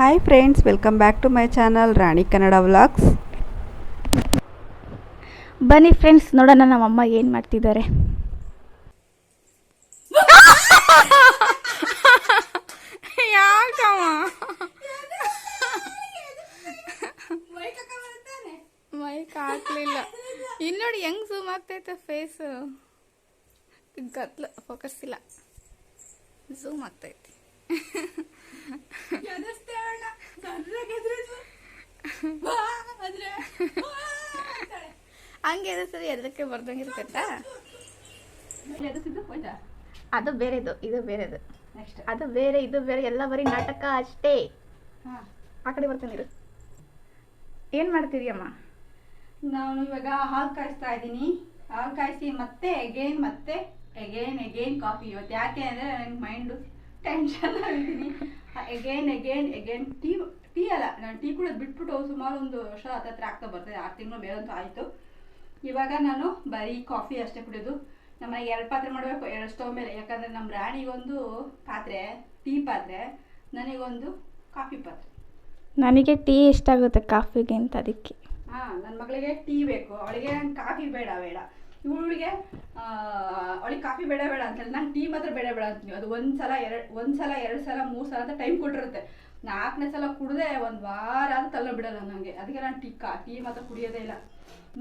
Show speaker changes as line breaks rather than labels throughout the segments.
Hi friends welcome back to my channel Rani Kannada vlogs
ಬನ್ನಿ friends ನೋಡೋಣ ನಮ್ಮಮ್ಮ ಏನು ಮಾಡ್ತಿದ್ದಾರೆ.
ಮೈಕ್ ಹಾಕ್ಲಿಲ್ಲ. ಇಲ್ಲಿ ನೋಡಿ ಹೆಂಗ್ ಝೂಮ್ ಆಗ್ತೈತೆ ಫೇಸು ಗತ್ಲ ಫೋಕಸ್ ಇಲ್ಲ. ಝೂಮ್ ಆಗ್ತೈತಿ. ಹಂಗೆ ಸರಿ ಎದಕ್ಕೆ ಬರ್ದಂಗಿರ್ತೈತಾ ಅದು ಬೇರೆದು ಇದು ಬೇರೆದು. ಅದು ಬೇರೆ ಇದು ಬೇರೆ ಎಲ್ಲ ಬರೀ ನಾಟಕ ಅಷ್ಟೇ. ಆ ಕಡೆ ಬರ್ತೀನಿ ಇರು. ಏನ್ ಮಾಡ್ತಿದ್ಯಮ್ಮ
ನಾನು ಇವಾಗ ಹಾಲು ಕಾಯಿಸ್ತಾ ಇದ್ದೀನಿ. ಹಾಲು ಕಾಯಿಸಿ ಮತ್ತೆ ಎಗೇನ್ ಮತ್ತೆ ಎಗೇನ್ ಎಗೇನ್ ಕಾಫಿ ಇವತ್ತು ಯಾಕೆ ಅಂದರೆ ನನಗೆ ಮೈಂಡು ಟೆನ್ಷನ್ ಆಗಿದ್ದೀನಿ again again again tea tea ಅಲ್ಲ ನಾನು ಟೀ ಕುಡಿಯೋದು ಬಿಟ್ಬಿಟ್ಟು ಸುಮಾರು ಒಂದು ವರ್ಷ ಹತ್ತತ್ರ ಆಗ್ತಾ ಬರ್ತದೆ. ಆರು ತಿಂಗಳು ಮೇಲಂತೂ ಆಯಿತು. ಇವಾಗ ನಾನು ಬರೀ ಕಾಫಿ ಅಷ್ಟೇ ಕುಡಿಯೋದು ನಮ್ಮ ಎರಡು ಪಾತ್ರೆ ಮಾಡಬೇಕು ಎರಡು ಸ್ಟವ್ ಮೇಲೆ. ಯಾಕಂದರೆ ನಮ್ಮ ರಾಣಿಗೊಂದು ಪಾತ್ರೆ ಟೀ ಪಾತ್ರೆ ನನಗೊಂದು ಕಾಫಿ ಪಾತ್ರೆ.
ನನಗೆ ಟೀ ಇಷ್ಟ ಆಗುತ್ತೆ ಕಾಫಿಗೆ ಅಂತ ಅದಕ್ಕೆ.
ಹಾಂ ನನ್ನ ಮಗಳಿಗೆ ಟೀ ಬೇಕು. ಅವಳಿಗೆ ಕಾಫಿ ಬೇಡ ಬೇಡ. ಇವಳಿಗೆ ಅವಳಿಗೆ ಕಾಫಿ ಬೇಡ ಬೇಡ ಅಂತ ಹೇಳಿ ನಂಗೆ ಟೀ ಮಾತ್ರ ಬೇಡ ಬೇಡ ಅಂತೀನಿ ಅದು ಒಂದು ಸಲ ಎರಡು ಒಂದು ಸಲ ಎರಡು ಸಲ ಮೂರು ಸಲ ಅಂತ ಟೈಮ್ ಕೊಟ್ಟಿರುತ್ತೆ. ನಾಲ್ಕನೇ ಸಲ ಕುಡಿದೆ ಒಂದು ವಾರ ಆದರೂ ತಲೆ ಬಿಡಲ್ಲ ನನಗೆ ಅದಕ್ಕೆ ನಾನು ಟೀ ಮಾತ್ರ ಕುಡಿಯೋದೇ ಇಲ್ಲ.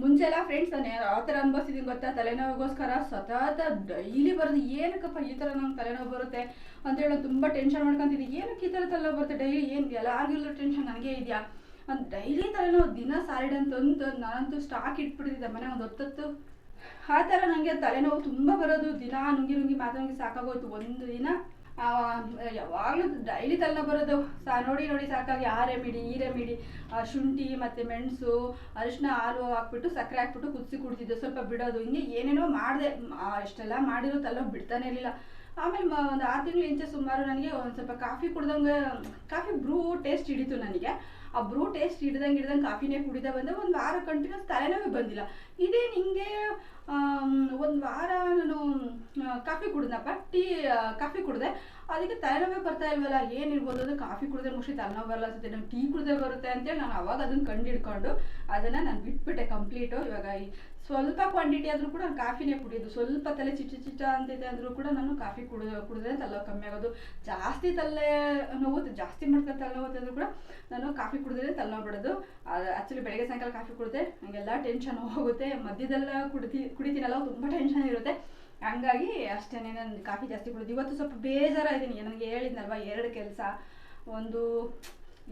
ಮುಂಚೆಲ್ಲ ಫ್ರೆಂಡ್ಸ್ ನಾನು ಯಾವ ಥರ ಅನುಭವಿಸಿದ್ದೀನಿ ಗೊತ್ತಾ? ತಲೆನೋವಿಗೋಸ್ಕರ ಸತತ ಡೈಲಿ ಬರೋದು ಏನಕ್ಕಪ್ಪ ಈ ಥರ ನಂಗೆ ತಲೆನೋವು ಬರುತ್ತೆ ಅಂತ ಹೇಳೋ ತುಂಬ ಟೆನ್ಷನ್ ಮಾಡ್ಕೊಂತಿದ್ದೆ. ಏನಕ್ಕೆ ಈ ಥರ ತಲೆನೋವು ಬರುತ್ತೆ ಡೈಲಿ ಏನು ಎಲ್ಲರಿಗಿಲ್ಲ ಟೆನ್ಷನ್ ನನಗೆ ಇದೆಯಾ? ಅಂತ ಡೈಲಿ ತಲೆನೋವು ದಿನ ಸಾರಿಡ್ ಅಂತಂದು ನಾನಂತೂ ಸ್ಟಾಕ್ ಇಟ್ಬಿಟ್ಟಿದ್ದೆ ಮನೆ ಒಂದು ಹೊತ್ತತ್ತು. ಆ ಥರ ನನಗೆ ತಲೆನೋವು ತುಂಬ ಬರೋದು ದಿನ ನುಂಗಿ ನುಂಗಿ ಮಾತಾಡಿ ಸಾಕಾಗೋಯ್ತು. ಒಂದು ದಿನ ಯಾವಾಗಲೂ ಡೈಲಿ ತಲೆ ಬರೋದು. ಸಾ, ನೋಡಿ ನೋಡಿ, ಸಾಕಾಗಿ ಆ ರೆಮಿಡಿ ಈ ರೆಮಿಡಿ ಶುಂಠಿ ಮತ್ತು ಮೆಣಸು, ಅರಿಶಿನ, ಹಾಲು ಹಾಕ್ಬಿಟ್ಟು, ಸಕ್ಕರೆ ಹಾಕ್ಬಿಟ್ಟು ಕುದಿಸಿ ಕುಡ್ತಿದ್ದೆ ಸ್ವಲ್ಪ ಬಿಡೋದು. ಹಿಂಗೆ ಏನೇನೋ ಮಾಡಿದೆ. ಇಷ್ಟೆಲ್ಲ ಮಾಡಿರೋ ತಲೆ ಬಿಡ್ತಾನೆ ಇರಲಿಲ್ಲ. ಆಮೇಲೆ ಒಂದು ಆರು ತಿಂಗಳು ಇಂಚೆ ಸುಮಾರು ನನಗೆ ಒಂದು ಸ್ವಲ್ಪ ಕಾಫಿ ಕುಡ್ದಂಗೆ, ಕಾಫಿ ಬ್ರೂ ಟೇಸ್ಟ್ ಹಿಡಿತು ನನಗೆ. ಆ ಬ್ರೂ ಟೇಸ್ಟ್ ಹಿಡ್ದಂಗೆ ಹಿಡ್ದಂಗೆ ಕಾಫಿನೇ ಕುಡಿದ ಬಂದೆ. ಒಂದು ವಾರ ಕಂಟಿನ್ಯೂಸ್ ತಲೆನೋವೇ ಬಂದಿಲ್ಲ. ಇದೇ ನಿಂಗೆ ಒಂದು ವಾರ ನಾನು ಕಾಫಿ ಕುಡಿದ್ನಪ್ಪ? ಟೀ ಕಾಫಿ ಕುಡಿದೆ. ಅದಕ್ಕೆ ತಲೆನೋವೇ ಬರ್ತಾ ಇಲ್ವಲ್ಲ ಏನಿರ್ಬೋದು ಅದು ಕಾಫಿ ಕುಡಿದ್ರೆ ಮುಷಿ ತಲೆನೋವು ಬರಲ್ಲ ಅನ್ಸುತ್ತೆ. ನಂಗೆ ಟೀ ಕುಡಿದ್ರೆ ಬರುತ್ತೆ ಅಂತೇಳಿ ನಾನು ಅವಾಗ ಅದನ್ನು ಕಂಡು ಹಿಡ್ಕೊಂಡು ಅದನ್ನು ನಾನು ಬಿಟ್ಬಿಟ್ಟೆ ಕಂಪ್ಲೀಟು ಇವಾಗ ಈ ಸ್ವಲ್ಪ ಕ್ವಾಂಟಿಟಿ ಆದರೂ ಕೂಡ ನಾನು ಕಾಫಿನೇ ಕುಡಿಯೋದು. ಸ್ವಲ್ಪ ತಲೆ ಚಿಚ್ಚ ಚಿಚ್ಚ ಅಂತಿದೆ ಅಂದರೂ ಕೂಡ ನಾನು ಕಾಫಿ ಕುಡಿದು ಕುಡಿದ್ರೆ ತಲೆ ಕಮ್ಮಿ ಆಗೋದು. ಜಾಸ್ತಿ ತಲೆ ನೋವು ಜಾಸ್ತಿ ಮಾಡ್ತಾರೆ ತಲೆನೋವು ಅಂದ್ರೂ ಕೂಡ ನಾನು ಕಾಫಿ ಕುಡಿದ್ರೆ ತಲೆನೋವು ಬಿಡೋದು. ಆ್ಯಕ್ಚುಲಿ ಬೆಳಗ್ಗೆ ಸಾಯಂಕಾಲ ಕಾಫಿ ಕುಡಿದ್ರೆ ನನಗೆಲ್ಲ ಟೆನ್ಷನ್ ಹೋಗುತ್ತೆ. ಮಧ್ಯದೆಲ್ಲ ಕುಡಿತಿ, ಕುಡಿತೀನಲ್ಲ, ತುಂಬ ಟೆನ್ಷನ್ ಇರುತ್ತೆ. ಹಂಗಾಗಿ ಅಷ್ಟೇ ನಾನು ಕಾಫಿ ಜಾಸ್ತಿ ಕುಡಿದು, ಇವತ್ತು ಸ್ವಲ್ಪ ಬೇಜಾರಾಗಿದ್ದೀನಿ ನನಗೆ ಹೇಳಿದ್ನಲ್ವ, ಎರಡು ಕೆಲಸ. ಒಂದು,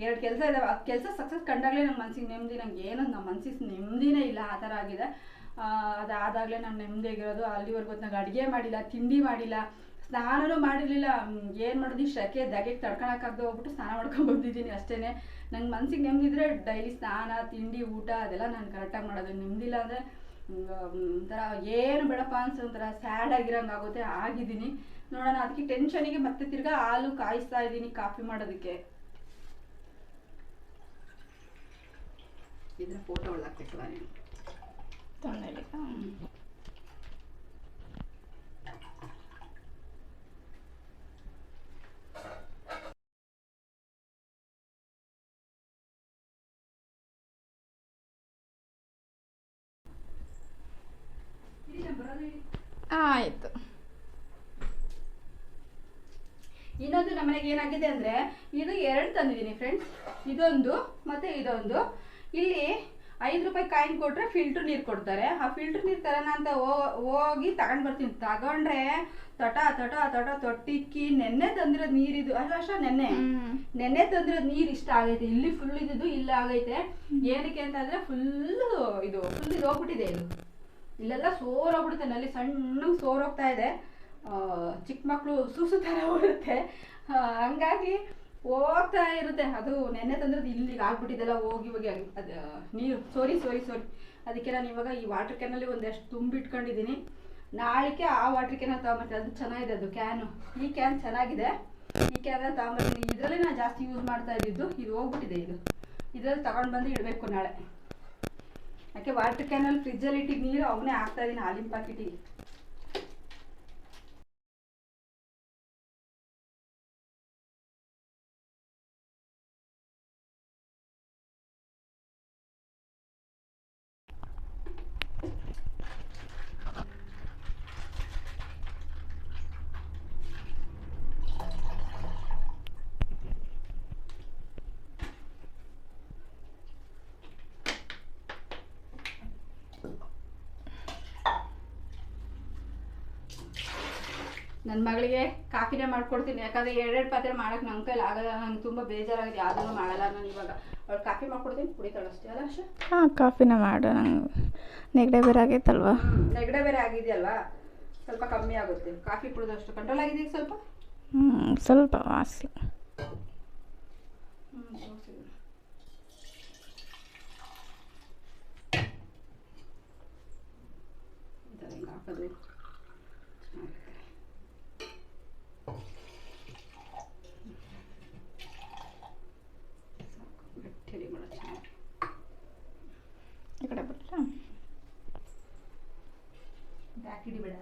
ಎರಡು ಕೆಲಸ ಇದ್ದಾವೆ ಆ ಕೆಲಸ ಸಕ್ಸಸ್ ಕಂಡಾಗಲೇ ನಮ್ಮ ಮನ್ಸಿಗೆ ನೆಮ್ಮದಿ, ನಂಗೆ ಏನು ನಮ್ಮ ಮನ್ಸಿಗೆ ನೆಮ್ಮದಿನೇ ಇಲ್ಲ, ಆ ಥರ ಆಗಿದೆ. ಅದಾದಾಗಲೇ ನಾನು ನೆಮ್ಮದಿಯಾಗಿರೋದು ಅಲ್ಲಿವರೆಗೂ ನಂಗೆ ಅಡುಗೆ ಮಾಡಿಲ್ಲ, ತಿಂಡಿ ಮಾಡಿಲ್ಲ. ಸ್ನಾನನೂ ಮಾಡಿರಲಿಲ್ಲ. ಏನು ಮಾಡೋದು? ಶಕೆ, ದಗೆಗೆ ತಡ್ಕೊಳಕ್ಕಾಗದೆ ಹೋಗ್ಬಿಟ್ಟು ಸ್ನಾನ ಮಾಡ್ಕೊಂಡು ಬಂದಿದ್ದೀನಿ ಅಷ್ಟೇ ನಂಗೆ ಮನ್ಸಿಗೆ ನೆಮ್ಮದಿದ್ರೆ ಡೈಲಿ ಸ್ನಾನ, ತಿಂಡಿ, ಊಟ ಅದೆಲ್ಲ ನಾನು ಕರೆಕ್ಟಾಗಿ ಮಾಡೋದು. ನೆಮ್ಮದಿಲ್ಲ ಅಂದರೆ ಒಂಥರ ಏನು ಬೇಡಪ್ಪ ಅನ್ಸೋ ಒಂಥರ ಸ್ಯಾಡ್ ಆಗಿರಂಗೆ ಆಗುತ್ತೆ ಆಗಿದ್ದೀನಿ. ನೋಡೋಣ ಅದಕ್ಕೆ ಟೆನ್ಷನಿಗೆ ಮತ್ತೆ ತಿರ್ಗಾ ಹಾಲು ಕಾಯಿಸ್ತಾ ಇದ್ದೀನಿ ಕಾಫಿ ಮಾಡೋದಕ್ಕೆ. ಇದ್ರ ಫೋಟೋ ಒಳಗಾಕ್ಬೇಕಲ್ಲ ನೀನು?
ಆಯ್ತು.
ಇನ್ನೊಂದು ನಮ್ಮನೆಗೆ ಏನಾಗಿದೆ ಅಂದ್ರೆ ಇದು ಎರಡು ತಂದಿದ್ದೀನಿ ಫ್ರೆಂಡ್ಸ್ ಇದೊಂದು ಮತ್ತೆ ಇದೊಂದು. ಇಲ್ಲಿ ಐದು ರೂಪಾಯಿ ಕಾಯಿನ್ ಕೊಟ್ರೆ ಫಿಲ್ಟರ್ ನೀರು ಕೊಡ್ತಾರೆ. ಆ ಫಿಲ್ಟರ್ ನೀರು ತರೋಣ ಅಂತ ಹೋಗಿ ತಗೊಂಡ್ ಬರ್ತೀನಿ. ತಗೊಂಡ್ರೆ ತಟ ತಟ ತಟ ತೊಟ್ಟಿಕ್ಕಿ ನೆನ್ನೆ ತಂದಿರೋದು ನೀರಿದು ಅಲ್ಲ ಅಷ್ಟ ನೆನ್ನೆ. ನೆನ್ನೆ ತಂದಿರೋದು ನೀರು ಇಷ್ಟ ಆಗೈತೆ. ಇಲ್ಲಿ ಫುಲ್ ಇದ್ದು ಇಲ್ಲ ಆಗೈತೆ. ಏನಕ್ಕೆ ಅಂತಂದ್ರೆ ಫುಲ್ ಇದು ಫುಲ್ ಇದು ಹೋಗ್ಬಿಟ್ಟಿದೆ ಇದು. ಇಲ್ಲೆಲ್ಲ ಸೋರೋಗ್ಬಿಡುತ್ತೆ. ನಲ್ಲಿ ಸಣ್ಣಗೆ ಸೋರೋಗ್ತಾ ಇದೆ. ಚಿಕ್ಕ ಮಕ್ಕಳು ಸೂಸು ಥರ ಆ, ಹಂಗಾಗಿ ಹೋಗ್ತಾ ಇರುತ್ತೆ. ಅದು ನೆನ್ನೆ ತಂದ್ರದ್ದು ಇಲ್ಲಿಗೆ ಆಗ್ಬಿಟ್ಟಿದ್ದೆಲ್ಲ ಹೋಗಿ ಹೋಗಿ ಅದು ನೀರು. ಸೋರಿ ಸೋರಿ ಸೋರಿ. ಅದಕ್ಕೆ ನಾನು ಇವಾಗ ಈ ವಾಟರ್ ಕ್ಯಾನಲ್ಲಿ ಒಂದಷ್ಟು ತುಂಬಿಟ್ಕೊಂಡಿದ್ದೀನಿ. ನಾಳೆಗೆ ಆ ವಾಟರ್ ಕ್ಯಾನ್ ತಗೊಂಬರ್ತೀನಿ. ಅದು ಚೆನ್ನಾಗಿದೆ ಅದು ಕ್ಯಾನು. ಈ ಕ್ಯಾನ್ ಚೆನ್ನಾಗಿದೆ. ಈ ಕ್ಯಾನ್ ತಗೊಂಬರ್ತೀನಿ. ಇದರಲ್ಲಿ ನಾನು ಜಾಸ್ತಿ ಯೂಸ್ ಮಾಡ್ತಾ ಇದ್ದಿದ್ದು. ಇದು ಹೋಗ್ಬಿಟ್ಟಿದೆ ಇದು. ಇದರಲ್ಲಿ ತಗೊಂಡು ಬಂದು ಇಡಬೇಕು ನಾಳೆ. ಯಾಕೆ ವಾಟರ್ ಕ್ಯಾನಲ್ ಫ್ರಿಜ್ಜಲ್ಲಿ ಇಟ್ಟಿದ್ದ ನೀರು ಅವನ್ನೇ ಹಾಕ್ತಾ ಇದ್ದೀನಿ ಹಾಲಿನ ಪಾಕಿಟಿಗೆ ನನ್ನ ಮಗಳಿಗೆ ಕಾಫಿನೇ ಮಾಡ್ಕೊಡ್ತೀನಿ. ಯಾಕಂದರೆ ಎರಡೆರಡು ಪಾತ್ರೆ ಮಾಡೋಕೆ ನನ್ನ ಕೈಲಿ ಆಗಲ್ಲ. ನಂಗೆ ತುಂಬ ಬೇಜಾರಾಗಿದೆ. ಯಾವುದೂ ಮಾಡಲ್ಲ ನಾನು ಇವಾಗ. ಅವ್ಳು ಕಾಫಿ ಮಾಡ್ಕೊಡ್ತೀನಿ. ಕುಡಿತಾಳೆ ಅಷ್ಟೇ. ಅಲ್ಲ ಅಷ್ಟೇ
ಹಾಂ ಕಾಫಿನ ಮಾಡು. ನಂಗೆ ನೆಗಡೆ ಬೇರೆ ಆಗೈತಲ್ವಾ?
ನೆಗಡೆ ಬೇರೆ ಆಗಿದೆಯಲ್ವಾ? ಸ್ವಲ್ಪ ಕಮ್ಮಿ ಆಗುತ್ತೆ. ಕಾಫಿ ಕುಡಿದಷ್ಟು ಕಂಟ್ರೋಲ್ ಆಗಿದೆ ಸ್ವಲ್ಪ?
ಹ್ಞೂ ಸ್ವಲ್ಪ ವಾಸಿ.
ಹಿಂಗೆ ಹಾಕಿದ್ರೆ ಚೆನ್ನಾಗಿರುತ್ತೆ. ಸಾಕು, ಗಟ್ಟಿಯಾಗಿ ಮಾಡೋದು ಚೆನ್ನಾಗಿ
ಈ ಕಡೆ ಬಿಟ್ರೆ
ಬ್ಯಾಕ್ ಹಿಡಿಬೇಡ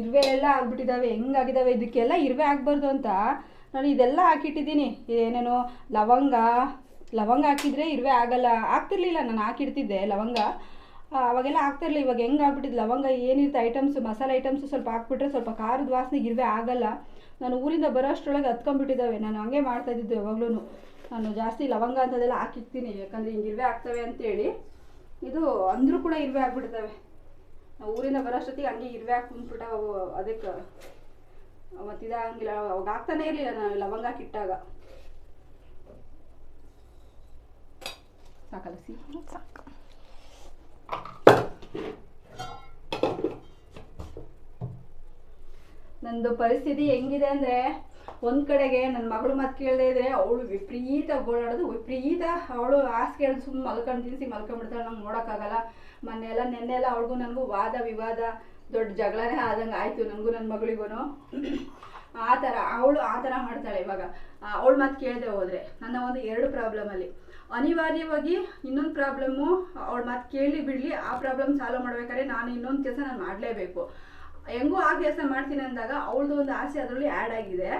ಇರುವೆ ಎಲ್ಲ ಆಗ್ಬಿಟ್ಟಿದ್ದಾವೆ ಹೆಂಗಾಗಿದ್ದಾವೆ ಇದಕ್ಕೆಲ್ಲ ಇರುವೆ ಆಗಬಾರ್ದು ಅಂತ ನಾನು ಇದೆಲ್ಲ ಹಾಕಿಟ್ಟಿದ್ದೀನಿ. ಏನೇನೋ ಲವಂಗ ಲವಂಗ ಹಾಕಿದರೆ ಇರುವೆ ಆಗಲ್ಲ. ಆಗ್ತಿರ್ಲಿಲ್ಲ, ನಾನು ಹಾಕಿಡ್ತಿದ್ದೆ ಲವಂಗ. ಅವಾಗೆಲ್ಲ ಹಾಕ್ತಿರ್ಲಿಲ್ಲ ಇವಾಗ ಹೆಂಗೆ ಆಗ್ಬಿಟ್ಟಿದ್ದು ಲವಂಗ ಏನಿರುತ್ತೆ, ಐಟಮ್ಸ್, ಮಸಾಲೆ ಐಟಮ್ಸು ಸ್ವಲ್ಪ ಹಾಕ್ಬಿಟ್ರೆ ಸ್ವಲ್ಪ ಖಾರದ ವಾಸನೆಗೆ ಇರುವೆ ಆಗಲ್ಲ. ನಾನು ಊರಿಂದ ಬರೋ ಅಷ್ಟರೊಳಗೆ ಹತ್ಕೊಂಡ್ಬಿಟ್ಟಿದ್ದಾವೆ ನಾನು ಹಂಗೆ ಮಾಡ್ತಾ ಇದ್ದಿದ್ದು ಯಾವಾಗ್ಲೂ ನಾನು ಜಾಸ್ತಿ ಲವಂಗ ಅಂಥದ್ದೆಲ್ಲ ಹಾಕಿರ್ತೀನಿ ಯಾಕಂದರೆ ಹಿಂಗೆ ಇರುವೆ ಆಗ್ತವೆ ಅಂತೇಳಿ. ಇದು ಅಂದರೂ ಕೂಡ ಇರುವೆ ಆಗ್ಬಿಡ್ತವೆ. ಊರಿಂದ ಬರೋಷ್ಟೊತ್ತಿಗೆ ಹಂಗೆ ಇರುವೆ ಹಾಕಿ ಕುಂದ್ಬಿಟ್ಟ ಅವು ಅದಕ್ಕೆ ಮತ್ತು ಇದಾಗಂಗಿಲ್ಲ. ಅವಾಗ ಆಗ್ತಾನೆ ಇರಲಿಲ್ಲ ನಾನು ಲವಂಗ ಹಾಕಿಟ್ಟಾಗ ಸಾಕಲ್ಲ ಸಿ
ಸಾಕು.
ನಂದು ಪರಿಸ್ಥಿತಿ ಹೆಂಗಿದೆ ಅಂದರೆ ಒಂದು ಕಡೆಗೆ ನನ್ನ ಮಗಳು ಮಾತು ಕೇಳದೆ ಇದ್ರೆ ಅವಳು ವಿಪರೀತ ಗೋಳಾಡೋದು, ವಿಪರೀತ ಅವಳು ಆಸೆ ಕೇಳಿದು ಸುಮ್ಮನೆ ಮಲ್ಕೊಂಡು ತಿನ್ಸಿ ಮಲ್ಕೊಂಡ್ಬಿಡ್ತಾಳೆ ನಂಗೆ ನೋಡೋಕ್ಕಾಗಲ್ಲ. ಮೊನ್ನೆ ಎಲ್ಲ ನೆನ್ನೆ ಎಲ್ಲ ಅವಳಿಗೂ ನನಗೂ ವಾದ ವಿವಾದ, ದೊಡ್ಡ ಜಗಳನೇ ಆದಂಗೆ ಆಯಿತು ನನಗೂ ನನ್ನ ಮಗಳಿಗೂ ಆ ಥರ, ಅವಳು ಆ ಥರ ಮಾಡ್ತಾಳೆ ಇವಾಗ. ಅವಳು ಮಾತು ಕೇಳದೆ ಹೋದ್ರೆ ನನ್ನ ಒಂದು ಎರಡು ಪ್ರಾಬ್ಲಮಲ್ಲಿ ಅನಿವಾರ್ಯವಾಗಿ ಇನ್ನೊಂದು ಪ್ರಾಬ್ಲಮ್ಮು ಅವಳು ಮಾತು ಕೇಳಿ ಬಿಡಲಿ, ಆ ಪ್ರಾಬ್ಲಮ್ ಸಾಲ್ವ್ ಮಾಡ್ಬೇಕಾದ್ರೆ ನಾನು ಇನ್ನೊಂದು ಕೆಲಸ ನಾನು ಮಾಡಲೇಬೇಕು. ಹೆಂಗೂ ಆ ಕೆಲಸ ಮಾಡ್ತೀನಿ ಅಂದಾಗ ಅವಳದು ಒಂದು ಆಸೆ ಅದರಲ್ಲಿ ಆ್ಯಡ್ ಆಗಿದೆ.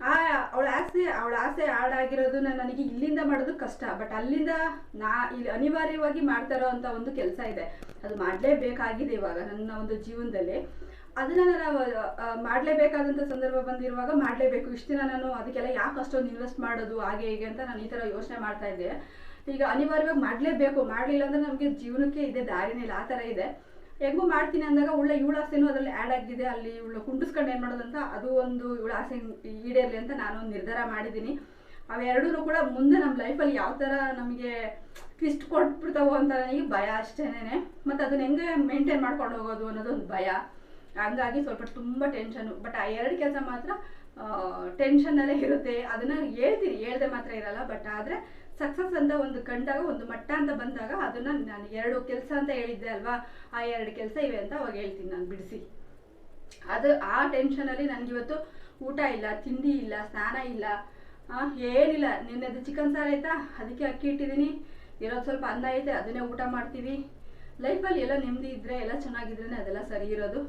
ಆ, ಅವಳ ಆಸೆ ಅವಳ ಆಸೆ ಆ್ಯಡ್ ನಾನು ನನಗೆ ಇಲ್ಲಿಂದ ಮಾಡೋದು ಕಷ್ಟ. ಬಟ್ ಅಲ್ಲಿಂದ ನಾ, ಇಲ್ಲಿ ಅನಿವಾರ್ಯವಾಗಿ ಮಾಡ್ತಾ ಇರೋವಂಥ ಒಂದು ಕೆಲಸ ಇದೆ. ಅದು ಮಾಡಲೇಬೇಕಾಗಿದೆ ಇವಾಗ ನನ್ನ ಒಂದು ಜೀವನದಲ್ಲಿ. ಅದನ್ನ ನಾನು ಮಾಡಲೇಬೇಕಾದಂಥ ಸಂದರ್ಭ ಬಂದಿರುವಾಗ ಮಾಡಲೇಬೇಕು. ಇಷ್ಟು ದಿನ ನಾನು ಅದಕ್ಕೆಲ್ಲ ಯಾಕೆ ಅಷ್ಟೊಂದು ಇನ್ವೆಸ್ಟ್ ಮಾಡೋದು, ಹಾಗೆ, ಹೀಗೆ ಅಂತ ನಾನು ಈ ಥರ ಯೋಚನೆ ಮಾಡ್ತಾ ಇದ್ದೆ. ಈಗ ಅನಿವಾರ್ಯವಾಗಿ ಮಾಡಲೇಬೇಕು. ಮಾಡಲಿಲ್ಲ ಅಂದರೆ ನಮಗೆ ಜೀವನಕ್ಕೆ ಇದೆ, ದಾರಿನೇ ಇಲ್ಲ. ಆ ಥರ ಇದೆ. ಹೆಂಗೂ ಮಾಡ್ತೀನಿ ಅಂದಾಗ ಒಳ್ಳೆ ಇವಳಾಸೆನೂ ಅದರಲ್ಲಿ ಆ್ಯಡ್ ಆಗಿದೆ. ಅಲ್ಲಿ ಇವಳು ಕುಂಡಿಸ್ಕೊಂಡು ಏನು ಮಾಡೋದಂತ ಅದು ಒಂದು ಇವಳ ಆಸೆ ಈಡೇರಲಿ ಅಂತ ನಾನು ಒಂದು ನಿರ್ಧಾರ ಮಾಡಿದ್ದೀನಿ. ಅವೆರಡೂ ಕೂಡ ಮುಂದೆ ನಮ್ಮ ಲೈಫಲ್ಲಿ ಯಾವ ಥರ ನಮಗೆ ಟ್ವಿಸ್ಟ್ ಕೊಟ್ಬಿಡ್ತಾವೋ ಅಂತ ನನಗೆ ಭಯ ಅಷ್ಟೇನೆ ಮತ್ತು ಅದನ್ನ ಹೆಂಗೆ ಮೇಂಟೈನ್ ಮಾಡ್ಕೊಂಡು ಹೋಗೋದು ಅನ್ನೋದೊಂದು ಭಯ. ಹಂಗಾಗಿ ಸ್ವಲ್ಪ ತುಂಬ ಟೆನ್ಷನು ಬಟ್ ಆ ಎರಡು ಕೆಲಸ ಮಾತ್ರ ಟೆನ್ಷನ್ನಲ್ಲೇ ಇರುತ್ತೆ. ಅದನ್ನು ಹೇಳ್ತೀನಿ. ಹೇಳ್ದೆ ಮಾತ್ರ ಇರಲ್ಲ. ಬಟ್ ಆದರೆ ಸಕ್ಸಸ್ ಅಂತ ಒಂದು ಕಂಡಾಗ, ಒಂದು ಮಟ್ಟ ಅಂತ ಬಂದಾಗ ಅದನ್ನ ನಾನು ಎರಡು ಕೆಲಸ ಅಂತ ಹೇಳಿದ್ದೆ ಅಲ್ವಾ? ಆ ಎರಡು ಕೆಲಸ ಇವೆ ಅಂತ ಅವಾಗ ಹೇಳ್ತೀನಿ ನಾನು, ಬಿಡಿಸಿ. ಅದು ಆ ಟೆನ್ಷನಲ್ಲಿ ನನಗಿವತ್ತು ಊಟ ಇಲ್ಲ, ತಿಂಡಿ ಇಲ್ಲ, ಸ್ನಾನ ಇಲ್ಲ ಏನಿಲ್ಲ. ನಿನ್ನೆದು ಚಿಕನ್ ಸಾರು ಆಯ್ತಾ? ಅದಕ್ಕೆ ಅಕ್ಕಿ ಇಟ್ಟಿದ್ದೀನಿ. ಇರೋದು ಸ್ವಲ್ಪ ಅನ್ನ ಐತೆ, ಅದನ್ನೇ ಊಟ ಮಾಡ್ತೀವಿ. ಲೈಫಲ್ಲಿ ಎಲ್ಲ ನೆಮ್ಮದಿ ಇದ್ದರೆ ಎಲ್ಲ ಚೆನ್ನಾಗಿದ್ರೇ ಅದೆಲ್ಲ ಸರಿ ಇರೋದು.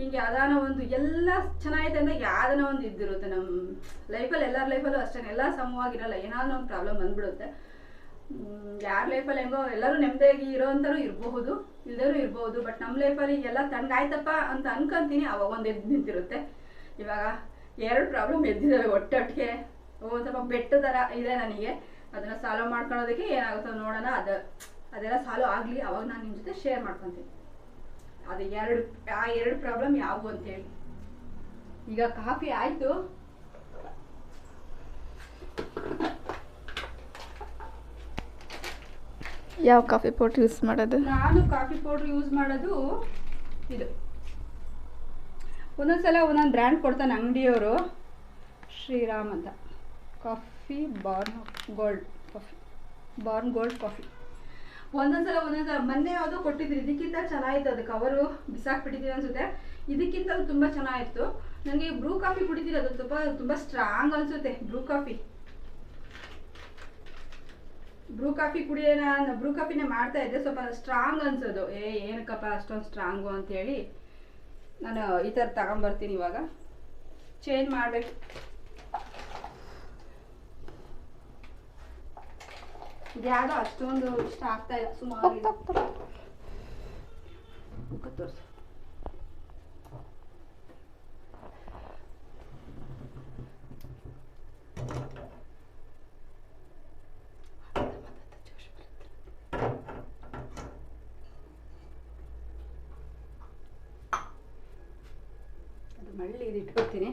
ಹಿಂಗೆ ಯಾವ್ದಾನ ಒಂದು ಎಲ್ಲ ಚೆನ್ನಾಗೈತೆ ಅಂದ್ರೆ ಯಾವ್ದಾನ ಒಂದು ಇದ್ದಿರುತ್ತೆ ನಮ್ಮ ಲೈಫಲ್ಲಿ ಎಲ್ಲರ ಲೈಫಲ್ಲೂ ಅಷ್ಟೇ ಎಲ್ಲ ಸಮವಾಗಿರಲ್ಲ. ಏನಾದ್ರು ಒಂದು ಪ್ರಾಬ್ಲಮ್ ಬಂದ್ಬಿಡುತ್ತೆ. ಯಾರ ಲೈಫಲ್ಲಿ ಹೆಂಗೋ ಎಲ್ಲರೂ ನೆಮ್ಮದಿಯಾಗಿ ಇರೋಂಥವ್ರು ಇರಬಹುದು ಇಲ್ದರೂ ಇರಬಹುದು ಬಟ್ ನಮ್ಮ ಲೈಫಲ್ಲಿ ಎಲ್ಲ ತಣ್ಣಗಾಯ್ತಪ್ಪ ಅಂತ ಅನ್ಕೊಂತೀನಿ. ಅವಾಗ ಒಂದು ಎದ್ದು ನಿಂತಿರುತ್ತೆ. ಇವಾಗ ಎರಡು ಪ್ರಾಬ್ಲಮ್ ಎದ್ದಿದ್ದಾವೆ ಒಟ್ಟೊಟ್ಟಿಗೆ. ಒಂದು ಸ್ವಲ್ಪ ಬೆಟ್ಟ ಥರ ಇದೆ ನನಗೆ. ಅದನ್ನು ಸಾಲ್ವ್ ಮಾಡ್ಕೊಳ್ಳೋದಕ್ಕೆ ಏನಾಗುತ್ತೋ ನೋಡೋಣ. ಅದು, ಅದೆಲ್ಲ ಸಾಲ್ವ್ ಆಗಲಿ. ಅವಾಗ ನಾನು ನಿಮ್ಮ ಜೊತೆ ಶೇರ್ ಮಾಡ್ಕೊತೀನಿ. ಅದು ಎರಡು ಆ ಎರಡು ಪ್ರಾಬ್ಲಮ್ ಯಾವುವು ಅಂತೇಳಿ. ಈಗ ಕಾಫಿ ಆಯಿತು.
ಯಾವ ಕಾಫಿ ಪೌಡ್ರ್ ಯೂಸ್ ಮಾಡೋದು?
ನಾನು ಕಾಫಿ ಪೌಡ್ರ್ ಯೂಸ್ ಮಾಡೋದು ಇದು. ಒಂದೊಂದ್ಸಲ ಒಂದೊಂದು ಬ್ರ್ಯಾಂಡ್ ಕೊಡ್ತಾನೆ ಅಂಗಡಿಯವರು. ಶ್ರೀರಾಮ್ ಅಂತ. Coffee born gold coffee. Born gold coffee. ಒಂದೊಂದ್ಸಲ ಒಂದೊಂದ್ಸಲ ಮೊನ್ನೆ ಯಾವುದು ಕೊಟ್ಟಿದ್ರು, ಇದಕ್ಕಿಂತ ಚೆನ್ನಾಗಿತ್ತು ಅದು ಕವರು ಬಿಸಾಕ್ಬಿಟ್ಟಿದ್ದೀನಿ ಅನ್ಸುತ್ತೆ. ಇದಕ್ಕಿಂತ ತುಂಬ ಚೆನ್ನಾಗಿತ್ತು. ನನಗೆ ಬ್ರೂ ಕಾಫಿ ಕುಡಿತೀನಿ ಅದು ತುಂಬ ತುಂಬ ಸ್ಟ್ರಾಂಗ್ ಅನ್ಸುತ್ತೆ ಬ್ರೂ ಕಾಫಿ ಬ್ರೂ ಕಾಫಿ ಕುಡಿಯೋಣ ಬ್ರೂ ಕಾಫಿನೇ ಮಾಡ್ತಾ ಇದ್ದೆ, ಸ್ವಲ್ಪ ಸ್ಟ್ರಾಂಗ್ ಅನ್ಸೋದು. ಏ, ಏನಕ್ಕಪ್ಪ ಅಷ್ಟೊಂದು ಸ್ಟ್ರಾಂಗು ಅಂತೇಳಿ ನಾನು ಈ ಥರ ತಗೊಂಬರ್ತೀನಿ ಇವಾಗ. ಚೇಂಜ್ ಮಾಡಬೇಕು. ಇದ್ಯಾವುದೋ ಅಷ್ಟೊಂದು ಇಷ್ಟ ಆಗ್ತಾ ಇಲ್ಲ ಸುಮಾರು ತೋರಿಸು ಅದು ಮಳ್ಳಿ ಇದು ಇಟ್ಬಿಡ್ತೀನಿ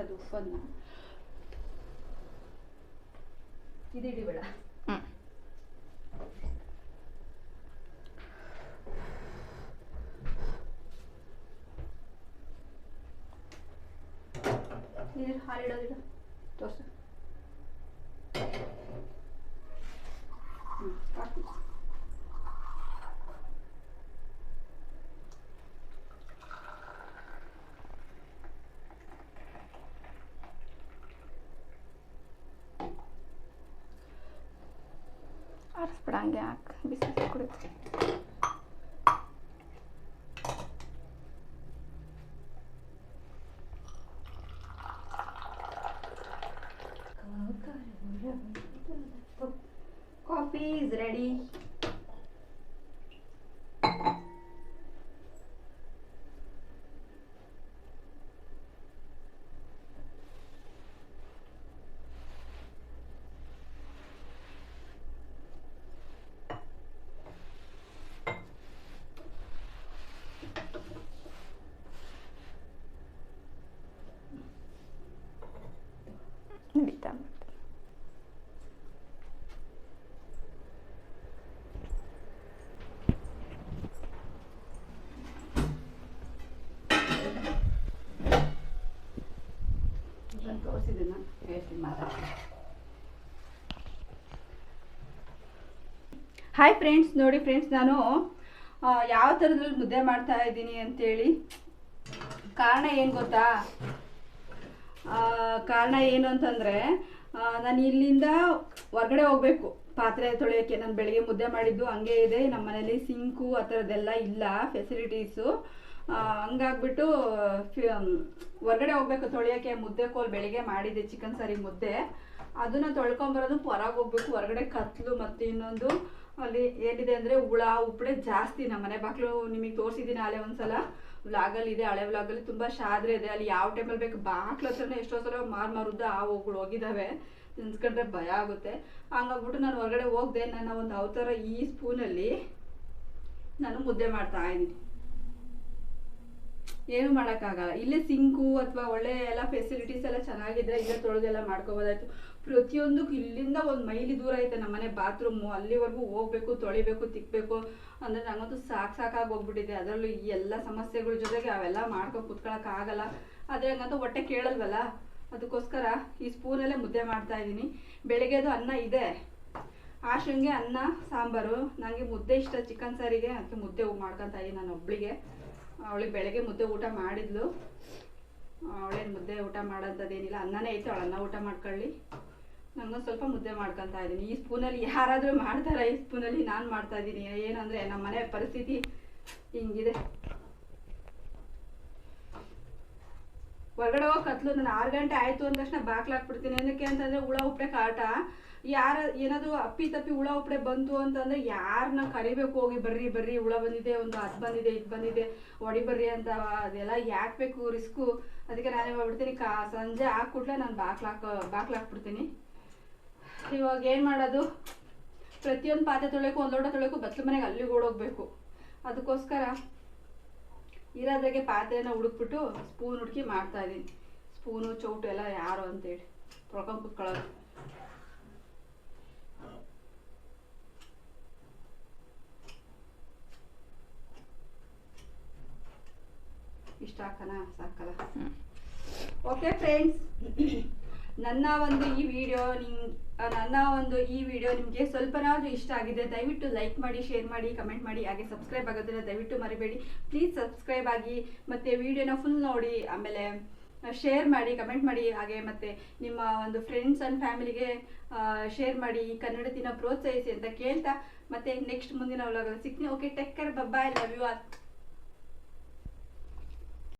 ಅದು ಉಪ್ಪನ್ನು ಇದು ಹಿಡಿಬೇಡ
ಹ್ಮ್.
ನೀರು ಹಾಲಿಡೋದಿಡು ತೋರ್ಸು ಹ್ಞೂ ಸಾಕು
ಆರಿಸ್ಬಿಡ ಹಂಗೆ ಹಾಕಿ ಬಿಸಿ ಬಿಸಿ ಕುಡಿತು
ಕಾಫಿ ಇಸ್ ರೆಡಿ ಹೇಳ್ತೀನಿ ಹಾಯ್ ಫ್ರೆಂಡ್ಸ್ ನೋಡಿ ಫ್ರೆಂಡ್ಸ್ ನಾನು ಯಾವ ಥರದಲ್ಲಿ ಮುದ್ದೆ ಮಾಡ್ತಾ ಇದ್ದೀನಿ ಅಂತೇಳಿ. ಕಾರಣ ಏನು ಗೊತ್ತಾ? ಕಾರಣ ಏನು ಅಂತಂದರೆ ನಾನು ಇಲ್ಲಿಂದ ಹೊರಗಡೆ ಹೋಗಬೇಕು. ಪಾತ್ರೆ ತೊಳೆಯೋಕ್ಕೆ, ನಾನು ಬೆಳಿಗ್ಗೆ ಮುದ್ದೆ ಮಾಡಿದ್ದು ಹಂಗೆ ಇದೆ. ನಮ್ಮ ಮನೇಲಿ ಸಿಂಕು ಆ ಥರದ್ದೆಲ್ಲ ಇಲ್ಲ ಫೆಸಿಲಿಟೀಸು ಹಂಗಾಗ್ಬಿಟ್ಟು ಹೊರಗಡೆ ಹೋಗ್ಬೇಕು ತೊಳೆಯೋಕ್ಕೆ, ಮುದ್ದೆ ಕೋಲ್ ಬೆಳಿಗ್ಗೆ ಮಾಡಿದ್ದೆ ಚಿಕನ್ ಸಾರಿ ಮುದ್ದೆ. ಅದನ್ನ ತೊಳ್ಕೊಂಬರೋದು ಹೊರಗೆ ಹೋಗ್ಬೇಕು, ಹೊರಗಡೆ ಕತ್ಲು ಮತ್ತು ಇನ್ನೊಂದು, ಅಲ್ಲಿ ಏನಿದೆ ಅಂದರೆ ಹುಳ, ಉಪ್ಪಡೆ ಜಾಸ್ತಿ ನಮ್ಮ ಮನೆ ಬಾಗಿಲು ನಿಮಗೆ ತೋರಿಸಿದ್ದೀನಿ ಹಳೆ ಒಂದ್ಸಲ. ವ್ಲಾಗಲ್ಲಿ ಇದೆ, ಹಳೆ ವ್ಲಾಗಲ್ಲಿ ತುಂಬ ಶಾದ್ರೆ ಇದೆ, ಅಲ್ಲಿ ಯಾವ ಟೈಮಲ್ಲಿ ಬೇಕು, ಬಾಗ್ಲು ಹತ್ರನೇ ಎಷ್ಟೋ ಸಲ ಮಾರು ಮಾರುದ್ದ ಆ ಹೋಗ್ಗಳು ಹೋಗಿದ್ದಾವೆ ನೆನ್ಸ್ಕೊಂಡ್ರೆ ಭಯ ಆಗುತ್ತೆ. ಹಂಗಾಗ್ಬಿಟ್ಟು ನಾನು ಹೊರಗಡೆ ಹೋಗ್ದೆ, ನನ್ನ ಒಂದು ಅವತಾರ ಈ ಸ್ಪೂನಲ್ಲಿ ನಾನು ಮುದ್ದೆ ಮಾಡ್ತಾ ಇದ್ದೀನಿ. ಏನು ಮಾಡೋಕ್ಕಾಗಲ್ಲ. ಇಲ್ಲೇ ಸಿಂಕು ಅಥವಾ ಒಳ್ಳೆ ಎಲ್ಲ ಫೆಸಿಲಿಟೀಸ್ ಎಲ್ಲ ಚೆನ್ನಾಗಿದ್ರೆ ಇಲ್ಲೇ ತೊಳೆದೆಲ್ಲ ಮಾಡ್ಕೋಬೋದಾಯ್ತು. ಪ್ರತಿಯೊಂದಕ್ಕೂ ಇಲ್ಲಿಂದ ಒಂದು ಮೈಲಿ ದೂರ ಐತೆ ನಮ್ಮನೆ ಬಾತ್ರೂಮು ಅಲ್ಲಿವರೆಗೂ ಹೋಗ್ಬೇಕು, ತೊಳಿಬೇಕು ತಿಕ್ಕಬೇಕು ಅಂದರೆ ನಂಗಂತೂ ಸಾಕು ಸಾಕಾಗಿ ಹೋಗ್ಬಿಟ್ಟಿದೆ. ಅದರಲ್ಲೂ ಈ ಎಲ್ಲ ಸಮಸ್ಯೆಗಳ ಜೊತೆಗೆ ಅವೆಲ್ಲ ಮಾಡ್ಕೊಂಡು ಕುತ್ಕೊಳಕ್ ಆಗಲ್ಲ. ಆದರೆ ಹಂಗಂತೂ ಹೊಟ್ಟೆ ಕೇಳಲ್ವಲ್ಲ? ಅದಕ್ಕೋಸ್ಕರ ಈ ಸ್ಪೂನಲ್ಲೇ ಮುದ್ದೆ ಮಾಡ್ತಾ ಇದ್ದೀನಿ. ಬೆಳಗ್ಗೆದು ಅನ್ನ ಇದೆ. ಆಶಂಗೆ ಅನ್ನ, ಸಾಂಬಾರು. ನನಗೆ ಮುದ್ದೆ ಇಷ್ಟ ಚಿಕನ್ ಸಾರಿಗೆ. ಅದಕ್ಕೆ ಮುದ್ದೆ ಮಾಡ್ಕೊತಾ ಇದ್ದೀನಿ ನಾನು ಒಬ್ಳಿಗೆ. ಅವಳಿಗೆ ಬೆಳಗ್ಗೆ ಮುದ್ದೆ ಊಟ ಮಾಡಿದ್ಲು. ಅವಳೇನು ಮುದ್ದೆ ಊಟ ಮಾಡೋಂಥದ್ದೇನಿಲ್ಲ ಅನ್ನನೇ ಐತೆ ಅವಳು ಅನ್ನ ಊಟ ಮಾಡ್ಕೊಳ್ಳಿ. ನನಗೊಂದು ಸ್ವಲ್ಪ ಮುದ್ದೆ ಮಾಡ್ಕೊತಾ ಇದ್ದೀನಿ. ಈ ಸ್ಪೂನಲ್ಲಿ ಯಾರಾದರೂ ಮಾಡ್ತಾರಾ? ಈ ಸ್ಪೂನಲ್ಲಿ ನಾನು ಮಾಡ್ತಾ ಇದ್ದೀನಿ. ಏನಂದರೆ ನಮ್ಮ ಮನೆ ಪರಿಸ್ಥಿತಿ ಹಿಂಗಿದೆ. ಹೊರಗಡೆ ಹೋಗಿ ಕತ್ಲು ನಾನು ಆರು ಗಂಟೆ ಆಯಿತು ಅಂದ ತಕ್ಷಣ ಬಾಕ್ಲಾಕ್ಬಿಡ್ತೀನಿ ಏನಕ್ಕೆ ಅಂತಂದರೆ ಹುಳ ಉಪ್ಪೆ ಕಾಟ. ಯಾರ ಏನಾದರೂ ಅಪ್ಪಿ ತಪ್ಪಿ ಹುಳ ಒಪ್ಪಡೆ ಬಂತು ಅಂತಂದ್ರೆ ಯಾರನ್ನ ಕರಿಬೇಕು ಹೋಗಿ, ಬರ್ರಿ ಬರ್ರಿ, ಹುಳ ಬಂದಿದೆ, ಒಂದು ಅದು ಬಂದಿದೆ, ಇದು ಬಂದಿದೆ, ಹೊಡಿ ಬರ್ರಿ ಅಂತ ಅದೆಲ್ಲ ಯಾಕೆ ಬೇಕು ರಿಸ್ಕು ಅದಕ್ಕೆ ನಾನೇ ಮಾಡ್ಬಿಡ್ತೀನಿ. ಕಾ, ಸಂಜೆ ಹಾಕ್ಬಿಟ್ಲೆ ನಾನು ಬಾಕ್ಲಾಕ, ಬಾಕ್ಲಾಕ್ಬಿಡ್ತೀನಿ. ಇವಾಗ ಏನು ಮಾಡೋದು? ಪ್ರತಿಯೊಂದು ಪಾತ್ರೆ ತೊಳೆಯೋಕ್ಕೂ ಒಂದು ಲೋಟ ತೊಳೆಯೋಕ್ಕೂ ಬಚ್ಚಲ ಮನೆಗೆ ಅಲ್ಲಿಗೆ ಓಡೋಗ್ಬೇಕು. ಅದಕ್ಕೋಸ್ಕರ ಇರೋದ್ರಾಗೆ ಪಾತ್ರೆನ ಹುಡುಕ್ಬಿಟ್ಟು ಸ್ಪೂನ್ ಹುಡುಕಿ ಮಾಡ್ತಾ ಇದ್ದೀನಿ. ಸ್ಪೂನು ಚೌಟು ಎಲ್ಲ ಯಾರು ಅಂತೇಳಿ. ತೊಳ್ಕೊಂಡು ಕುತ್ಕೊಳ್ಳೋದು. ಇಷ್ಟ ಹಾಕನ ಸಾಕಲ್ಲ. ಓಕೆ ಫ್ರೆಂಡ್ಸ್ ನನ್ನ ಒಂದು ಈ ವಿಡಿಯೋ ನಿಮ್ ನನ್ನ ಒಂದು ಈ ವಿಡಿಯೋ ನಿಮಗೆ ಸ್ವಲ್ಪನಾದರೂ ಇಷ್ಟ ಆಗಿದೆ ದಯವಿಟ್ಟು ಲೈಕ್ ಮಾಡಿ ಶೇರ್ ಮಾಡಿ ಕಮೆಂಟ್ ಮಾಡಿ ಹಾಗೆ ಸಬ್ಸ್ಕ್ರೈಬ್ ಆಗೋದನ್ನ ದಯವಿಟ್ಟು ಮರಿಬೇಡಿ. ಪ್ಲೀಸ್ ಸಬ್ಸ್ಕ್ರೈಬ್ ಆಗಿ ಮತ್ತು ವಿಡಿಯೋನ ಫುಲ್ ನೋಡಿ ಆಮೇಲೆ ಶೇರ್ ಮಾಡಿ ಕಮೆಂಟ್ ಮಾಡಿ ಹಾಗೆ ಮತ್ತು ನಿಮ್ಮ ಒಂದು ಫ್ರೆಂಡ್ಸ್ ಆ್ಯಂಡ್ ಫ್ಯಾಮಿಲಿಗೆ ಶೇರ್ ಮಾಡಿ ಈ ಕನ್ನಡತಿನ ಪ್ರೋತ್ಸಾಹಿಸಿ ಅಂತ ಕೇಳ್ತಾ ಮತ್ತೆ ನೆಕ್ಸ್ಟ್ ಮುಂದಿನ ವ್ಲಾಗಲ್ಲಿ ಸಿಗ್ತೀನಿ. Okay take care bye bye love you all